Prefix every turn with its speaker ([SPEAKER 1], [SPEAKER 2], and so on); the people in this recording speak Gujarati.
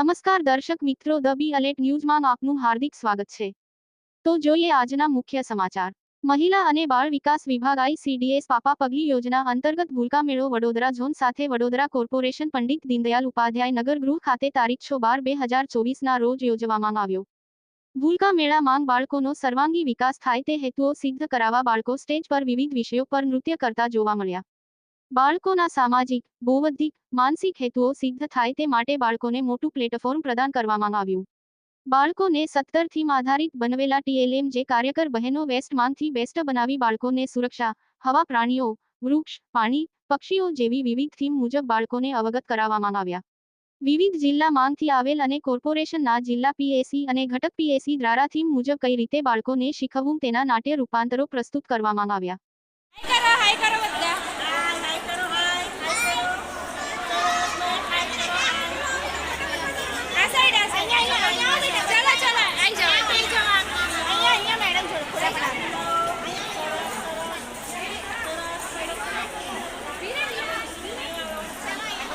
[SPEAKER 1] નમસ્કાર દર્શક મિત્રો, ધ અલેટ ન્યૂઝમાં આપનું હાર્દિક સ્વાગત છે. તો જોઈએ આજના મુખ્ય સમાચાર. મહિલા અને બાળ વિકાસ વિભાગ આઈસીડીએસ પાપા પગલી યોજના અંતર્ગત ભૂલકા મેળો વડોદરા ઝોન સાથે વડોદરા કોર્પોરેશન પંડિત દીનદયાલ ઉપાધ્યાય નગર ગૃહ ખાતે તારીખ છ બાર બે હજાર ચોવીસના રોજ યોજવામાં આવ્યો. ભૂલકા મેળા માંગ બાળકોનો સર્વાંગી વિકાસ થાય તે હેતુઓ સિદ્ધ કરાવવા બાળકો સ્ટેજ પર વિવિધ વિષયો પર નૃત્ય કરતા જોવા મળ્યા. બાળકોના સામાજિક, બૌદ્ધિક, માનસિક હેતુઓ સિદ્ધ થાય તે માટે બાળકોને મોટું પ્લેટફોર્મ પ્રદાન કરવામાં આવ્યું. બાળકોને સત્તર થીમ આધારિત બનવેલા ટીએલએમ જે કાર્યકર બહેનો વેસ્ટમાંથી બેસ્ટ બનાવી બાળકોને સુરક્ષા, હવા, પ્રાણીઓ, વૃક્ષ, પાણી, પક્ષીઓ જેવી વિવિધ થીમ મુજબ બાળકોને અવગત કરાવવામાં આવ્યા. વિવિધ જિલ્લા માંગથી આવેલ અને કોર્પોરેશનના જિલ્લા પીએસી અને ઘટક પીએસી દ્વારા થીમ મુજબ કઈ રીતે બાળકોને શીખવવું તેના નાટ્ય રૂપાંતરો પ્રસ્તુત કરવામાં આવ્યા.